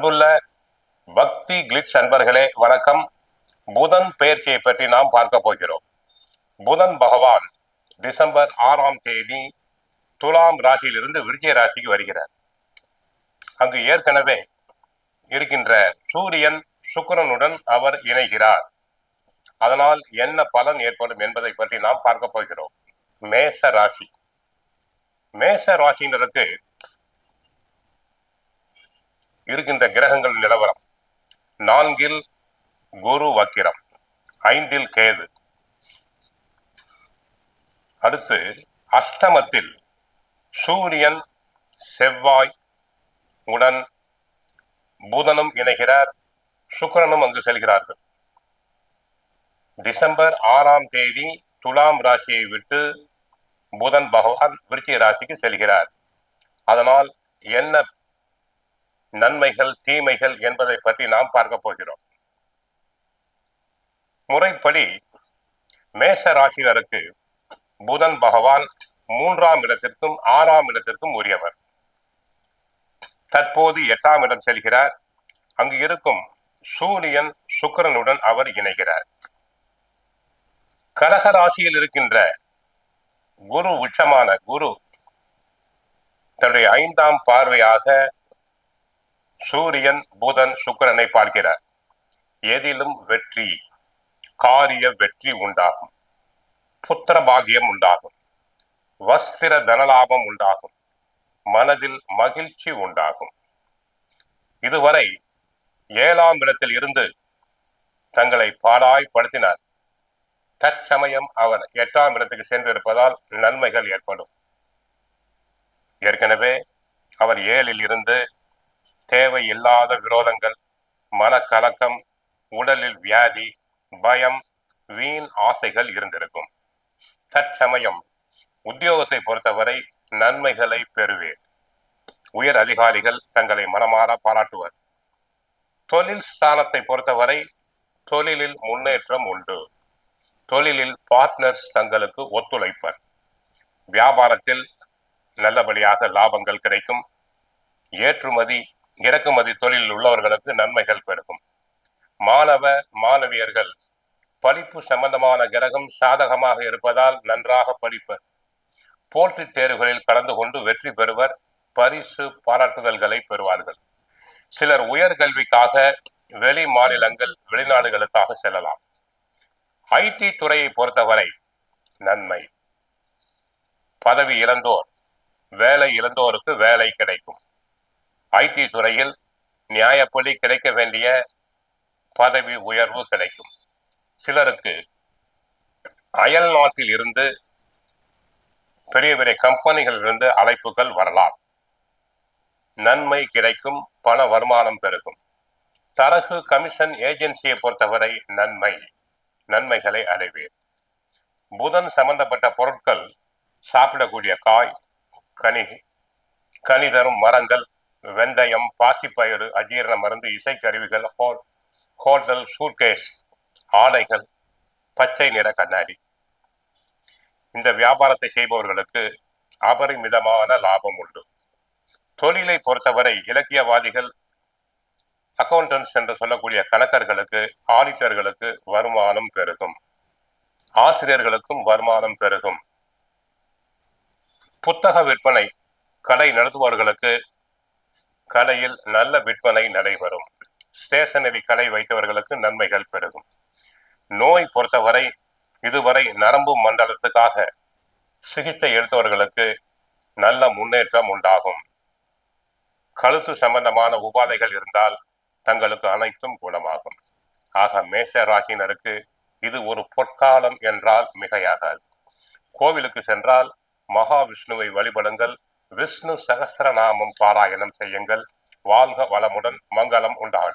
அன்புள்ள பக்தி கிளிட்ஸ் அன்பர்களே வணக்கம். புதன் பெயர்ச்சியை பற்றி நாம் பார்க்க போகிறோம். புதன் பகவான் டிசம்பர் ஆறாம் தேதி துலாம் ராசியிலிருந்து விருச்சிக ராசிக்கு வருகிறார். அங்கு ஏற்கனவே இருக்கின்ற சூரியன் சுக்கரனுடன் அவர் இணைகிறார். அதனால் என்ன பலன் ஏற்படும் என்பதை பற்றி நாம் பார்க்க போகிறோம். மேச ராசி. மேச ராசியினருக்கு இருக்கின்ற கிரகங்கள் நிலவரம். நான்கில் குரு வக்கிரம் ஐந்தில் கேது. அடுத்து அஷ்டமத்தில் சூரியன் செவ்வாய் உடன் புதனும் இணைகிறார் சுக்கிரனும் அங்கு செல்கிறார்கள். டிசம்பர் ஆறாம் தேதி துலாம் ராசியை விட்டு புதன் பகவான் விருச்சிக ராசிக்கு செல்கிறார். அதனால் என்ன நன்மைகள் தீமைகள் என்பதை பற்றி நாம் பார்க்க போகிறோம். முறைப்படி மேச ராசினருக்கு புதன் பகவான் மூன்றாம் இடத்திற்கும் ஆறாம் இடத்திற்கும் உரியவர். தற்போது எட்டாம் இடம் செல்கிறார். அங்கு இருக்கும் சூரியன் சுக்கிரனுடன் அவர் இணைகிறார். கடக ராசியில் இருக்கின்ற குரு உச்சமான குரு தன்னுடைய ஐந்தாம் பார்வையாக சூரியன் புதன் சுக்கிரனை பார்க்கிறார். எதிலும் வெற்றி காரிய வெற்றி உண்டாகும். புத்திர பாகியம் உண்டாகும். வஸ்திர தனலாபம் உண்டாகும். மனதில் மகிழ்ச்சி உண்டாகும். இதுவரை ஏழாம் இடத்தில் இருந்து தங்களை பாடாய்படுத்தினார் தற்சமயம் அவர் எட்டாம் இடத்துக்கு சென்றிருப்பதால் நன்மைகள் ஏற்படும். ஏற்கனவே அவர் ஏழில் இருந்து தேவையில்லாத விரோதங்கள் மனக்கலக்கம் உடலில் வியாதி பயம் வீண் ஆசைகள் இருந்திருக்கும். தற்சமயம் உத்தியோகத்தை பொறுத்தவரை நன்மைகளை பெறுவேன். உயர் அதிகாரிகள் தங்களை மனமாற பாராட்டுவர். தொழில் ஸ்தானத்தை பொறுத்தவரை தொழிலில் முன்னேற்றம் உண்டு. தொழிலில் பார்ட்னர்ஸ் தங்களுக்கு ஒத்துழைப்பர். வியாபாரத்தில் நல்லபடியாக லாபங்கள் கிடைக்கும். ஏற்றுமதி இறக்குமதி தொழிலில் உள்ளவர்களுக்கு நன்மைகள் பெருகும். மாணவ மாணவியர்கள் படிப்பு சம்பந்தமான கிரகம் சாதகமாக இருப்பதால் நன்றாக படிப்பர் போட்டி தேர்வுகளில் கலந்து கொண்டு வெற்றி பெறுவர் பரிசு பாராட்டுதல்களை பெறுவார்கள். சிலர் உயர்கல்விக்காக வெளி மாநிலங்கள் வெளிநாடுகளுக்காக செல்லலாம். ஐடி துறையை பொறுத்தவரை நன்மை. பதவி இழந்தோர் வேலை இழந்தோருக்கு வேலை கிடைக்கும். ஐடி துறையில் நியாயப்படி கிடைக்க வேண்டிய பதவி உயர்வு கிடைக்கும். சிலருக்கு அயல் நாட்டில் இருந்து பெரிய பெரிய கம்பெனிகளிலிருந்து அழைப்புகள் வரலாம். நன்மை கிடைக்கும் பண வருமானம் பெருகும். தரகு கமிஷன் ஏஜென்சியை பொறுத்தவரை நன்மை நன்மைகளை அடைவேன் புதன் சம்பந்தப்பட்ட பொருட்கள் சாப்பிடக்கூடிய காய் கனி கனி தரும் மரங்கள் வெந்தயம் பாசிப்பயிறு அஜீரண மருந்து இசைக்கருவிகள் ஹோல் ஹோட்டல் சூட்கேஸ் ஆடைகள் பச்சை நிற கண்ணாடி. இந்த வியாபாரத்தை செய்பவர்களுக்கு அபரிமிதமான லாபம் உண்டு. தொழிலை பொறுத்தவரை இலக்கியவாதிகள் அக்கௌண்டன்ஸ் என்று சொல்லக்கூடிய கணக்கர்களுக்கு ஆடிட்டர்களுக்கு வருமானம் பெருகும். ஆசிரியர்களுக்கும் வருமானம் பெருகும். புத்தக விற்பனை கடை நடத்துபவர்களுக்கு கலையில் நல்ல விற்பனை நடைபெறும். ஸ்டேஷனரி கலை வைத்தவர்களுக்கு நன்மைகள் பெருகும். நோய் பொறுத்தவரை இதுவரை நரம்பு மண்டலத்துக்காக சிகிச்சை எடுத்தவர்களுக்கு நல்ல முன்னேற்றம் உண்டாகும். கழுத்து சம்பந்தமான உபாதைகள் இருந்தால் தங்களுக்கு அனைத்தும் குணமாகும். ஆக மேஷ ராசினருக்கு இது ஒரு பொற்காலம் என்றால் மிகையாகாது. கோவிலுக்கு சென்றால் மகாவிஷ்ணுவை வழிபடுங்கள் விஷ்ணு சகசரநாமம் பாராயணம் செய்யுங்கள். வாழ்க வளமுடன் மங்களம் உண்டாகும்